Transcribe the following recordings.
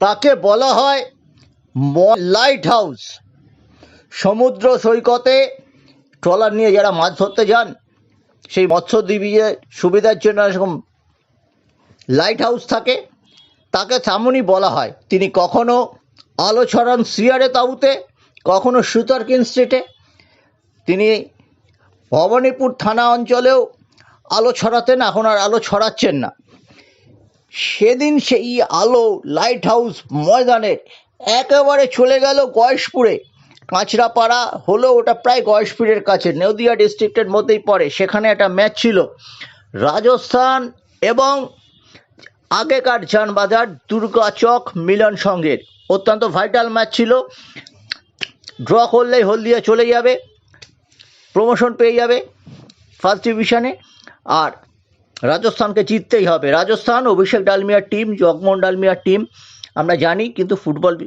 তাকে বলা হয় লাইট হাউস। সমুদ্র সৈকতে ট্রলার নিয়ে যারা মাছ ধরতে যান, সেই মৎস্যজীবীদের সুবিধার জন্য এরকম লাইট হাউস থাকে। তাকে তেমনই বলা হয়। তিনি কখনো আলো ছড়ান সিয়ারে তাঁবুতে কখনো সুতারকিন স্ট্রিটে তিনি ভবানীপুর থানা অঞ্চলেও আলো ছড়াতেন, এখন আর আলো ছড়াচ্ছেন না। সেদিন সেই আলো লাইট হাউস ময়দানের একেবারে চলে গেল গয়েশপুরে। কাঁচরাপাড়া হলো ওটা প্রায় গয়েশপুরের কাছে, নদিয়া ডিস্ট্রিক্টের মধ্যেই পড়ে। সেখানে একটা ম্যাচ ছিল। রাজস্থান এবং আগেকার যানবাজার দুর্গাচক মিলন সঙ্গের। অত্যন্ত ভাইটাল ম্যাচ ছিল। ড্র করলেই হলদিয়া চলে যাবে প্রমোশন পেয়ে যাবে ফার্স্ট ডিভিশনে আর রাজস্থানকে জিততেই হবে। রাজস্থান, অভিষেক ডালমিয়ার টিম, জগমোহন ডালমিয়ার টিম, আমরা জানি কিন্তু ফুটবল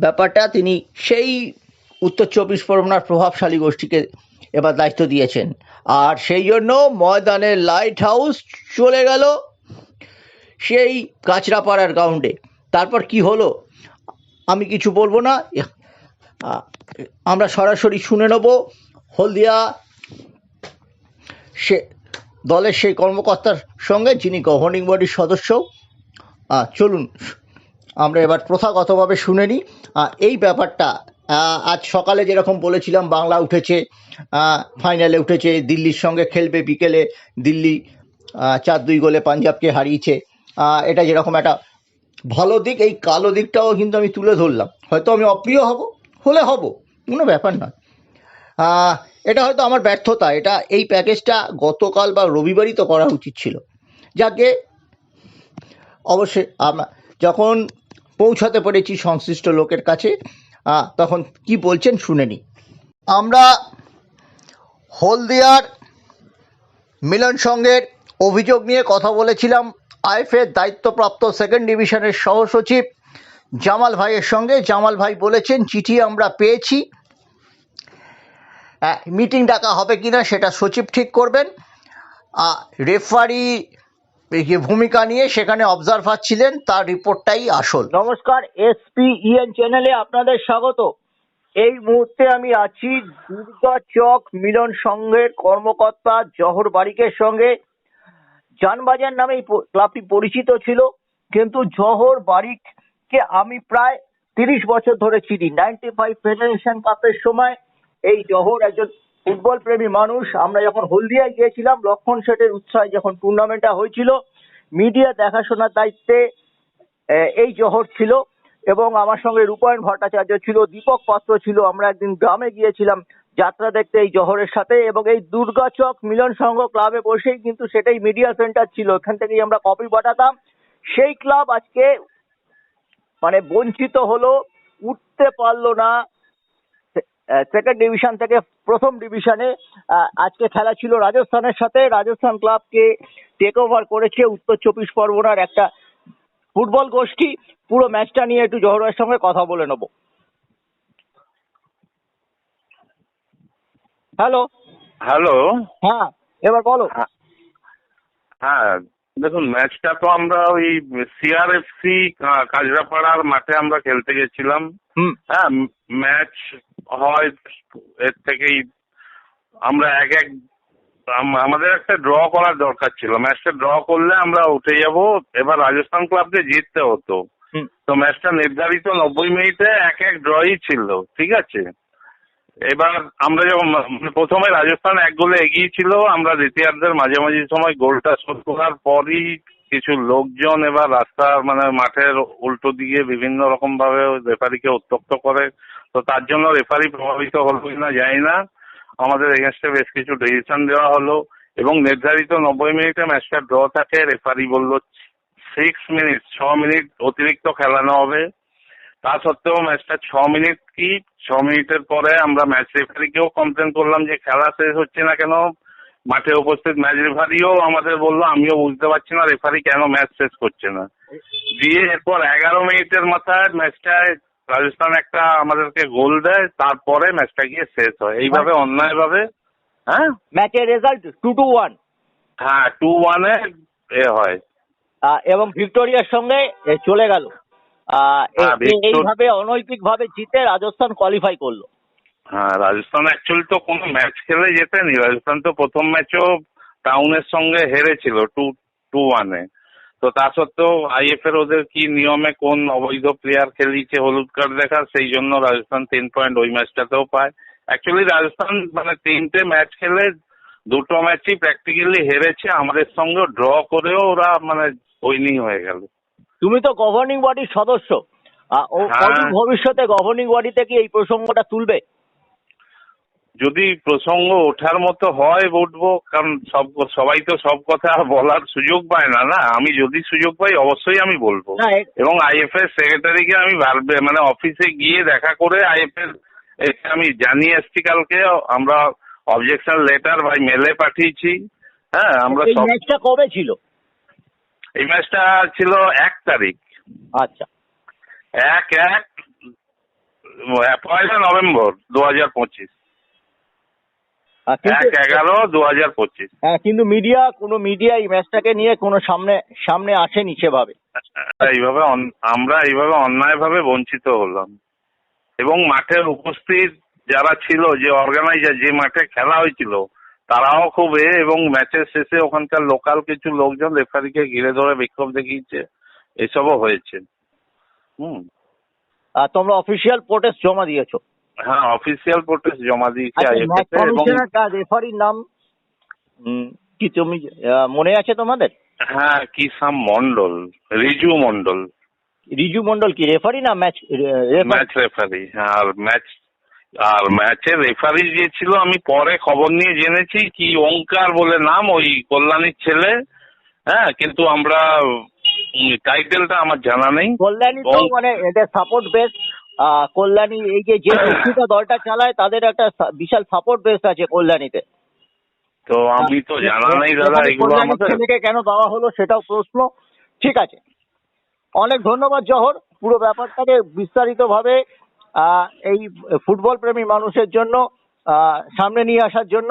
ব্যাপারটা তিনি সেই উত্তর চব্বিশ পরগনার প্রভাবশালী গোষ্ঠীকে এবার দায়িত্ব দিয়েছেন। আর সেই জন্য ময়দানের লাইট হাউস চলে গেল সেই কাঁচরাপাড়ার গ্রাউন্ডে। তারপর কি হলো? আমি কিছু বলব না। আমরা সরাসরি শুনে নেব। হলদিয়া সে দলের সেই কর্মকর্তার সঙ্গে, যিনি গভর্নিং বডির সদস্য। চলুন, আমরা এবার প্রথাগতভাবে শুনে নিই। এই ব্যাপারটা আজ সকালে যেরকম বলেছিলাম, বাংলা উঠেছে ফাইনালে উঠেছে, দিল্লির সঙ্গে খেলবে বিকেলে, দিল্লি চার দুই গোলে পাঞ্জাবকে হারিয়েছে। এটা যেরকম একটা ভালো দিক, এই কালো দিকটাও কিন্তু আমি তুলে ধরলাম। হয়তো আমি অপ্রিয় হব, হলে হব, কোনো ব্যাপার নয়। এটা হয়তো আমার ব্যর্থতা। এটা এই প্যাকেজটা গতকাল বা রবিবারই তো করা উচিত ছিল। যাকে অবশ্যই যখন পৌঁছাতে পেরেছি সংশ্লিষ্ট লোকের কাছে তখন কি বলছেন শুনে নিই। আমরা হলদিয়ার মিলন সঙ্গের অভিযোগ নিয়ে কথা বলেছিলাম। আইএফের দায়িত্বপ্রাপ্ত সেকেন্ড ডিভিশনের সহসচিব জামাল ভাইয়ের সঙ্গে। জামাল ভাই বলেছেন, চিঠি আমরা পেয়েছি। মিটিং ডাকা হবে কিনা সেটা সচিব ঠিক করবেন। রেফারি ভূমিকা নিয়ে সেখানে অবজারভার ছিলেন, তার রিপোর্টটাই আসল। নমস্কার এসপি ইএন চ্যানেলে আপনাদের স্বাগত। এই মুহূর্তে আমি আছি দুর্গা চক মিলন সংঘের কর্মকর্তা জহর বারিকের সঙ্গে। জানবাজার নামে ক্লাবটি পরিচিত ছিল, কিন্তু জহর বারিককে আমি প্রায় তিরিশ বছর ধরে চিনি। নাইনটি ফাইভ ফেডারেশন কাপের সময় এই জহর একজন ফুটবল প্রেমী মানুষ। আমরা যখন হলদিয়ায় গিয়েছিলাম, লক্ষণ সেটের উৎসাহে যখন টুর্নামেন্টটা হয়েছিল, মিডিয়া দেখাশোনার দায়িত্বে এই জহর ছিল এবং আমার সঙ্গে রূপায়ণ ভট্টাচার্য ছিল, দীপক পাত্র ছিল। আমরা একদিন গ্রামে গিয়েছিলাম যাত্রা দেখতে এই জহরের সাথে এবং এই দুর্গাচক মিলন সংঘ ক্লাবে বসেই কিন্তু সেটাই মিডিয়া সেন্টার ছিল। এখান থেকেই আমরা কপি পাঠাতাম। সেই ক্লাব আজকে মানে বঞ্চিত হলো, উঠতে পারল না। সেকেন্ড ডিভিশন থেকে প্রথম ডিভিশনে আজকে খেলা ছিল রাজস্থানের সাথে। রাজস্থান ক্লাবকে টেক ওভার করেছে উত্তর চব্বিশ পরগনার একটা ফুটবল গোষ্ঠী। পুরো ম্যাচটা নিয়ে একটু জহরের সঙ্গে কথা বলে নেব। হ্যালো হ্যালো হ্যাঁ এবার বলো। হ্যাঁ দেখুন ম্যাচটা তো আমরা ওই সিআরএফসি কাজরাপাড়ার মাঠে আমরা খেলতে গেছিলাম। হ্যাঁ ম্যাচ হয় এর থেকেই আমরা এক এক আম- আমাদের একটা ড্র করার দরকার ছিল। ম্যাচটা ড্র করলে আমরা উঠে যাব এবার রাজস্থান ক্লাবকে জিততে হতো। তো ম্যাচটা নির্ধারিত নব্বই মিনিটে এক এক ড্রই ছিল ঠিক আছে? এবার আমরা যখন মানে প্রথমে রাজস্থান এক গোলে এগিয়ে ছিল আমরা দ্বিতীয়ার্ধের মাঝামাঝি সময় গোলটা শোধ করার পরই কিছু লোকজন এবার রাস্তার মানে মাঠের উল্টো দিকে বিভিন্ন রকম ভাবে রেফারিকে উত্তক্ত করে। তো তার জন্য রেফারি প্রভাবিত হলো কিনা জানি না। আমাদের এগেনস্টে বেশ কিছু ডিসিশন দেওয়া হলো এবং নির্ধারিত নব্বই মিনিটে ম্যাচটা ড্র থাকে, রেফারি বলল সিক্স মিনিট ছ মিনিট অতিরিক্ত খেলানো হবে। তা সত্ত্বেও ম্যাচটা ছ মিনিট কি? ছ মিনিটের পরে আমরা ম্যাচ রেফারিকেও কমপ্লেন করলাম যে খেলা শেষ হচ্ছে না কেন? মাঠে উপস্থিত ম্যাচ রেফারিও আমাদের বলল আমিও বুঝতে পারছি না রেফারি কেন ম্যাচ শেষ করছে না? দিয়ে এরপর এগারো মিনিটের মাথায় ম্যাচটায় রাজস্থান একটা আমাদেরকে গোল দেয় তারপরে ম্যাচটা গিয়ে শেষ হয়। এইভাবে অন্যায়ভাবে হ্যাঁ? ম্যাচের রেজাল্ট টু টু ওয়ান হ্যাঁ টু ওয়ানে এ হয়। এবং ভিক্টোরিয়ার সঙ্গে চলে গেল। হ্যাঁ, এইভাবে অনৈতিক ভাবে জিতে রাজস্থান কোয়ালিফাই করল। হ্যাঁ রাজস্থান অ্যাকচুয়ালি তো কোনো ম্যাচ খেলে যেতেনি রাজস্থান তো প্রথম ম্যাচও টাউনের সঙ্গে হেরেছিল টু টু ওয়ানে তো তা সত্ত্বেও আইএফ এর ওদের কি নিয়মে কোন অবৈধ প্লেয়ার খেলিয়েছে হলুদ কার্ড দেখা সেই জন্য রাজস্থান তিন পয়েন্ট ওই ম্যাচটাতেও পায়। অ্যাকচুয়ালি রাজস্থান মানে তিনটে ম্যাচ খেলে দুটো ম্যাচই প্র্যাকটিক্যালি হেরেছে আমাদের সঙ্গে ড্র করেও ওরা মানে উইনিং হয়ে গেল। তুমি তো গভর্নিং বডির সদস্য। ও হ্যাঁ। ভবিষ্যতে গভর্নিং বডিতে কি এই প্রসঙ্গটা তুলবে? যদি প্রসঙ্গ ওঠার মতো হয় উঠবো কারণ সব সবাই তো সব কথা বলার সুযোগ পায় না না? আমি যদি সুযোগ পাই অবশ্যই আমি বলব। এবং আইএফ এর সেক্রেটারিকে আমি মানে অফিসে গিয়ে দেখা করে আইএফ এর একে আমি জানিয়ে এসছি কালকে আমরা অবজেকশন লেটার ভাই মেলে পাঠিয়েছি। হ্যাঁ আমরা সব ম্যাচটা কবে ছিল? এই ম্যাচটা ছিল এক তারিখ। আচ্ছা। এক এক পয়লা নভেম্বর দু হাজার পঁচিশ। এগারো দু হাজার পঁচিশ। হ্যাঁ, কিন্তু মিডিয়া কোনো মিডিয়া এই ম্যাচটাকে নিয়ে কোনো সামনে সামনে আসেনি সেভাবে। এইভাবে আমরা এইভাবে অন্যায়ভাবে বঞ্চিত হলাম। এবং মাঠের উপস্থিত যারা ছিল যে অর্গানাইজার যে মাঠে খেলা হয়েছিল তারাও খুব এ এবং ম্যাচের শেষে ওখানকার লোকাল কিছু লোকজন রেফারিকে ঘিরে ধরে বিক্ষোভ দেখিয়েছে। এসবও হয়েছে। হুম। আহ, তোমরা অফিসিয়াল প্রোটেস্ট জমা দিয়েছ। হ্যাঁ অফিসিয়াল প্রোটেস্ট জমা দিয়েছে আচ্ছা এবং কার? রেফারির নাম? কি তুমি মনে আছে তোমাদের? হ্যাঁ কি সাম মন্ডল রিজু মন্ডল রিজু মন্ডল কি রেফারি না ম্যাচ ম্যাচ রেফারি আর ম্যাচ আর ম্যাচের রেফারি যে ছিল আমি পরে খবর নিয়ে জেনেছি কি ওঙ্কার বলে নাম ওই কল্যাণীর ছেলে। হ্যাঁ কিন্তু আমরা টাইটেলটা আমার জানা নেই। কল্যাণী তো মানে এদের সাপোর্ট বেস কল্যাণী এই যে যে ব্যক্তিটা দলটা চালায় তাদের একটা বিশাল সাপোর্ট বেস আছে কল্যাণীতে। তো আমি তো জানা নেই দাদা এগুলো আমাদের। ছেলেকে কেন দেওয়া হলো সেটাও প্রশ্ন। ঠিক আছে। অনেক ধন্যবাদ জহর। পুরো ব্যাপারটাকে বিস্তারিতভাবে আহ, এই ফুটবল প্রেমী মানুষের জন্য আহ, সামনে নিয়ে আসার জন্য